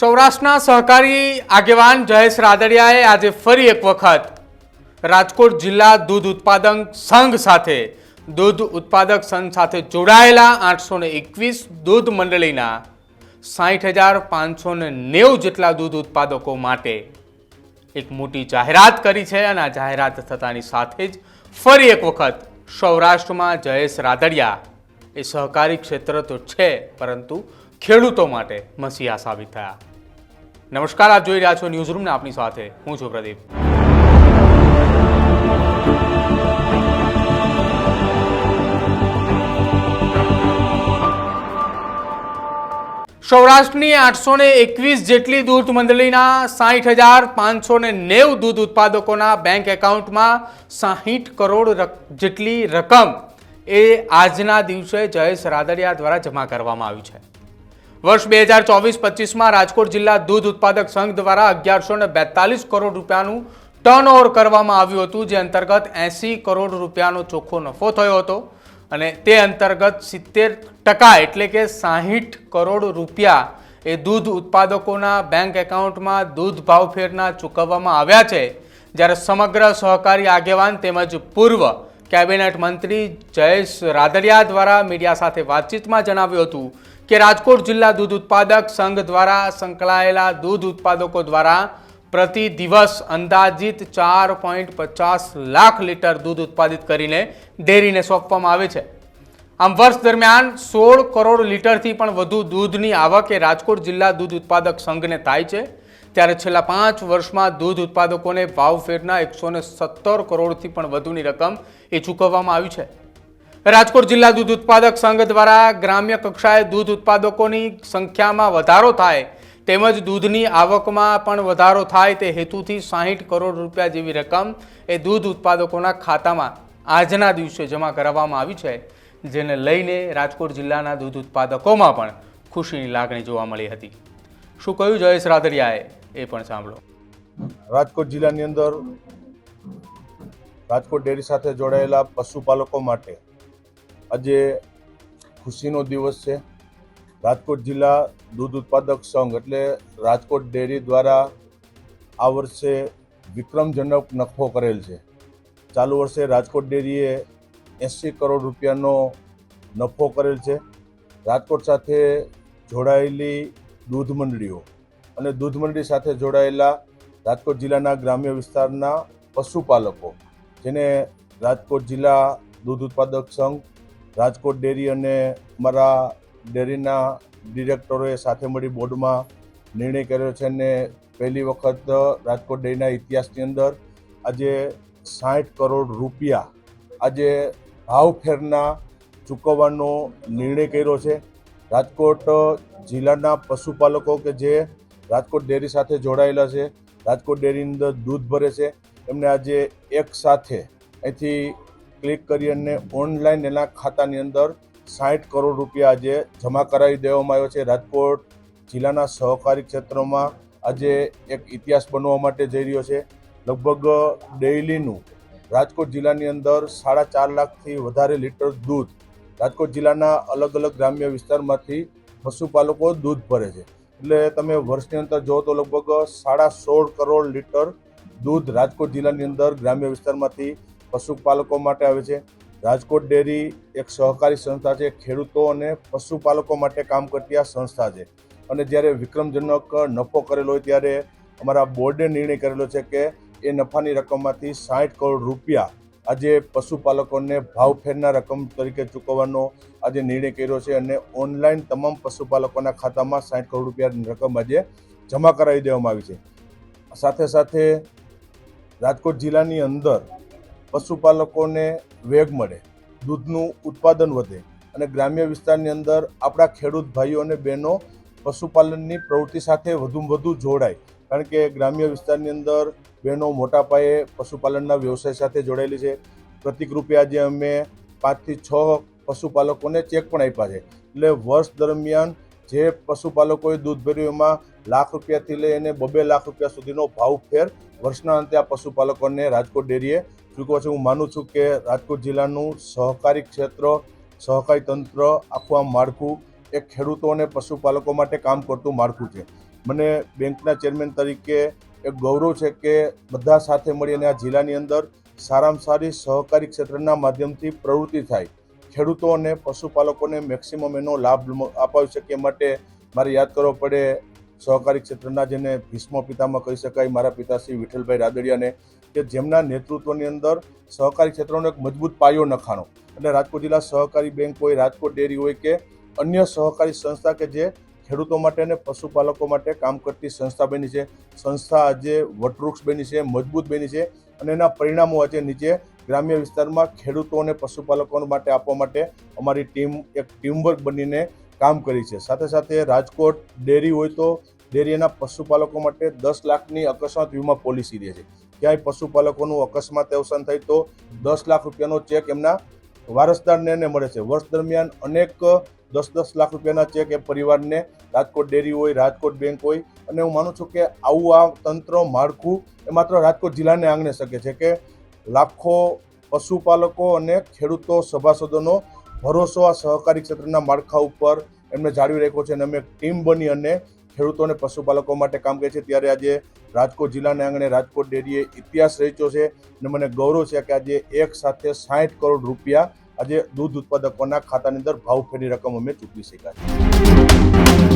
સૌરાષ્ટ્રના સહકારી આગેવાન જયેશ રાદડિયાએ આજે ફરી એક વખત રાજકોટ જિલ્લા દૂધ ઉત્પાદક સંઘ સાથે, દૂધ ઉત્પાદક સંઘ સાથે જોડાયેલા આઠસો ને એકવીસ દૂધ મંડળીના સાઠ હજાર પાંચસો નેવું જેટલા દૂધ ઉત્પાદકો માટે એક મોટી જાહેરાત કરી છે અને આ જાહેરાત થતાની સાથે જ ફરી એક વખત સૌરાષ્ટ્રમાં જયેશ રાદડિયા એ સહકારી ક્ષેત્ર તો છે, પરંતુ ખેડૂતો માટે મસીહા સાબિત થયા. નમસ્કાર, આપ જોઈ રહ્યા છો ન્યૂઝ રૂમને આપની સાથે હું છું પ્રદીપ. સૌરાષ્ટ્રની આઠસો ને એકવીસ જેટલી દૂધ મંડળીના સાહીઠ હજાર પાંચસો ને નેવ દૂધ ઉત્પાદકોના બેંક એકાઉન્ટમાં સાહીઠ કરોડ જેટલી રકમ એ આજના દિવસે જયેશ રાદડિયા દ્વારા જમા કરવામાં આવી છે. વર્ષ બે હજાર ચોવીસ પચીસમાં રાજકોટ જિલ્લા દૂધ ઉત્પાદક સંઘ દ્વારા અગિયારસો ને બેતાલીસ કરોડ રૂપિયાનું ટર્નઓવર કરવામાં આવ્યું હતું, જે અંતર્ગત એંસી કરોડ રૂપિયાનો ચોખ્ખો નફો થયો હતો. અને તે અંતર્ગત સિત્તેર ટકા એટલે કે સાહીઠ કરોડ રૂપિયા એ દૂધ ઉત્પાદકોના બેંક એકાઉન્ટમાં દૂધ ભાવફેરના ચૂકવવામાં આવ્યા છે. જ્યારે સમગ્ર સહકારી આગેવાન તેમજ પૂર્વ કેબિનેટ મંત્રી જયેશ રાદડિયા દ્વારા મીડિયા સાથે વાતચીતમાં જણાવ્યું હતું કે રાજકોટ જિલ્લા દૂધ ઉત્પાદક સંઘ દ્વારા સંકળાયેલા દૂધ ઉત્પાદકો દ્વારા પ્રતિ દિવસ અંદાજિત ચાર પોઈન્ટ પચાસ લાખ લીટર દૂધ ઉત્પાદિત કરીને ડેરીને સોંપવામાં આવે છે. આમ વર્ષ દરમિયાન સોળ કરોડ લીટરથી પણ વધુ દૂધની આવક એ રાજકોટ જિલ્લા દૂધ ઉત્પાદક સંઘને થાય છે. ત્યારે છેલ્લા પાંચ વર્ષમાં દૂધ ઉત્પાદકોને ભાવફેરના એકસો ને સત્તર કરોડથી પણ વધુની રકમ એ ચૂકવવામાં આવી છે. રાજકોટ જિલ્લા દૂધ ઉત્પાદક સંઘ દ્વારા ગ્રામ્ય કક્ષાએ દૂધ ઉત્પાદકોની સંખ્યામાં વધારો થાય તેમજ દૂધની આવકમાં પણ વધારો થાય તે હેતુથી સાહીઠ કરોડ રૂપિયા જેવી રકમ એ દૂધ ઉત્પાદકોના ખાતામાં આજના દિવસે જમા કરાવવામાં આવી છે, જેને લઈને રાજકોટ જિલ્લાના દૂધ ઉત્પાદકોમાં પણ ખુશીની લાગણી જોવા મળી હતી. શું કહ્યું જયેશ રાદડિયાએ? એ પણ સાંભળો. રાજકોટ જિલ્લાની અંદર રાજકોટ ડેરી સાથે જોડાયેલા પશુપાલકો માટે આજે ખુશીનો દિવસ છે. રાજકોટ જિલ્લા દૂધ ઉત્પાદક સંઘ એટલે રાજકોટ ડેરી દ્વારા આ વર્ષે વિક્રમજનક નફો કરેલ છે. ચાલુ વર્ષે રાજકોટ ડેરીએ એંસી કરોડ રૂપિયાનો નફો કરેલ છે. રાજકોટ સાથે જોડાયેલી દૂધ મંડળીઓ અને દૂધ મંડળી સાથે જોડાયેલા રાજકોટ જિલ્લાના ગ્રામ્ય વિસ્તારના પશુપાલકો, જેને રાજકોટ જિલ્લા દૂધ ઉત્પાદક સંઘ, રાજકોટ ડેરી અને અમારા ડેરીના ડિરેક્ટરોએ સાથે મળી બોર્ડમાં નિર્ણય કર્યો છે અને પહેલી વખત રાજકોટ ડેરીના ઇતિહાસની અંદર આજે સાઠ કરોડ રૂપિયા આજે ભાવફેરના ચૂકવવાનો નિર્ણય કર્યો છે. રાજકોટ જિલ્લાના પશુપાલકો કે જે રાજકોટ ડેરી સાથે જોડાયેલા છે. રાજકોટ ડેરીની અંદર દૂધ ભરે છે. એમને આજે એક સાથે અહીંથી ક્લિક કરી અને ઓનલાઈન એના ખાતાની અંદર સાઠ કરોડ રૂપિયા આજે જમા કરાવી દેવામાં આવ્યો છે. રાજકોટ જિલ્લાના સહકારી ક્ષેત્રમાં આજે એક ઇતિહાસ બનવા માટે જઈ રહ્યો છે. લગભગ ડેઇલીનું રાજકોટ જિલ્લાની અંદર સાડા ચાર લાખથી વધારે લીટર દૂધ રાજકોટ જિલ્લાના અલગ અલગ ગ્રામ્ય વિસ્તારમાંથી પશુપાલકો દૂધ ભરે છે. એટલે તમે વર્ષની અંદર જો તો લગભગ સાડા સોળ કરોડ લીટર દૂધ રાજકોટ જિલ્લાની અંદર ગ્રામ્ય વિસ્તારમાંથી પશુપાલકો માટે આવે છે. રાજકોટ ડેરી એક સહકારી સંસ્થા છે, ખેડૂતો અને પશુપાલકો માટે કામ કરતી આ સંસ્થા છે. અને જ્યારે વિક્રમજનક નફો કરેલો હોય ત્યારે અમારા બોર્ડે નિર્ણય કરેલો છે કે એ નફાની રકમમાંથી સાઠ કરોડ રૂપિયા આજે પશુપાલકોને ભાવફેરના રકમ તરીકે ચૂકવવાનો આજે નિર્ણય કર્યો છે અને ઓનલાઈન તમામ પશુપાલકોના ખાતામાં સાઠ કરોડ રૂપિયાની રકમ આજે જમા કરાવી દેવામાં આવી છે. સાથે સાથે રાજકોટ જિલ્લાની અંદર પશુપાલકોને વેગ મળે, દૂધનું ઉત્પાદન વધે અને ગ્રામ્ય વિસ્તારની અંદર આપણા ખેડૂત ભાઈઓ અને બહેનો પશુપાલનની પ્રવૃત્તિ સાથે વધુમાં વધુ જોડાય. કારણ કે ગ્રામ્ય વિસ્તારની અંદર બહેનો મોટા પાયે પશુપાલનના વ્યવસાય સાથે જોડાયેલી છે. પ્રતિકરૂપે આજે અમે પાંચથી છ પશુપાલકોને ચેક પણ આપ્યા છે. એટલે વર્ષ દરમિયાન જે પશુપાલકોએ દૂધ ભર્યું એમાં લાખ રૂપિયાથી લઈ અને બબે લાખ રૂપિયા સુધીનો ભાવ ફેર વર્ષના અંતે આ પશુપાલકોને રાજકોટ ડેરીએ ચૂકવો છે. હું માનું છું કે રાજકોટ જિલ્લાનું સહકારી ક્ષેત્ર, સહકારી તંત્ર આખું આ માળખું એ ખેડૂતો અને પશુપાલકો માટે કામ કરતું માળખું છે. મને બેંકના ચેરમેન તરીકે એક ગૌરવ છે કે બધા સાથે મળી અને આ જિલ્લાની અંદર સારામાં સારી સહકારી ક્ષેત્રના માધ્યમથી પ્રવૃત્તિ થાય. ખેડૂતો અને પશુપાલકોને મેક્સિમમ એનો લાભ અપાવી શકે માટે મારે યાદ કરવો પડે, સહકારી ક્ષેત્રના જેને ભીષ્મ પિતામાં કહી શકાય, મારા પિતાશ્રી વિઠ્ઠલભાઈ રાદડિયાને કે જેમના નેતૃત્વની અંદર સહકારી ક્ષેત્રનો એક મજબૂત પાયો નખાણો. એટલે રાજકોટ જિલ્લા સહકારી બેંક હોય, રાજકોટ ડેરી હોય કે અન્ય સહકારી સંસ્થા કે જે ખેડૂતો માટે અને પશુપાલકો માટે કામ કરતી સંસ્થા બની છે. સંસ્થા આજે વટવૃક્ષ બની છે, મજબૂત બની છે અને એના પરિણામો આજે નીચે ગ્રામ્ય વિસ્તારમાં ખેડૂતો અને પશુપાલકો માટે આપવા માટે અમારી ટીમ એક ટીમવર્ક બનીને કામ કરી છે. સાથે સાથે રાજકોટ ડેરી હોય તો ડેરીના પશુપાલકો માટે દસ લાખની અકસ્માત વીમા પોલિસી દે છે. ક્યાંય પશુપાલકોનું અકસ્માત અવસાન થાય તો દસ લાખ રૂપિયાનો ચેક એમના વારસદારને મળે છે. વર્ષ દરમિયાન અનેક દસ દસ લાખ રૂપિયાના ચેક એ પરિવારને. રાજકોટ ડેરી હોય, રાજકોટ બેંક હોય. અને હું માનું છું કે આવું આ તંત્ર માળખું એ માત્ર રાજકોટ જિલ્લાને આંગણે શકે છે કે લાખો પશુપાલકો અને ખેડૂતો, સભાસદોનો ભરોસો આ સહકારી ક્ષેત્રના માળખા ઉપર એમને જાળવી રાખ્યો છે અને અમે ટીમ બની અને ખેડૂતો અને પશુપાલકો માટે કામ કરીએ છીએ. ત્યારે આજે રાજકોટ જિલ્લાના આંગણે રાજકોટ ડેરીએ ઇતિહાસ રચ્યો છે અને મને ગૌરવ છે કે આજે એક સાથે સાઠ કરોડ રૂપિયા આજે દૂધ ઉત્પાદકોના ખાતાની અંદર ભાવ ફેરી રકમ અમે ચૂકવી શક્યા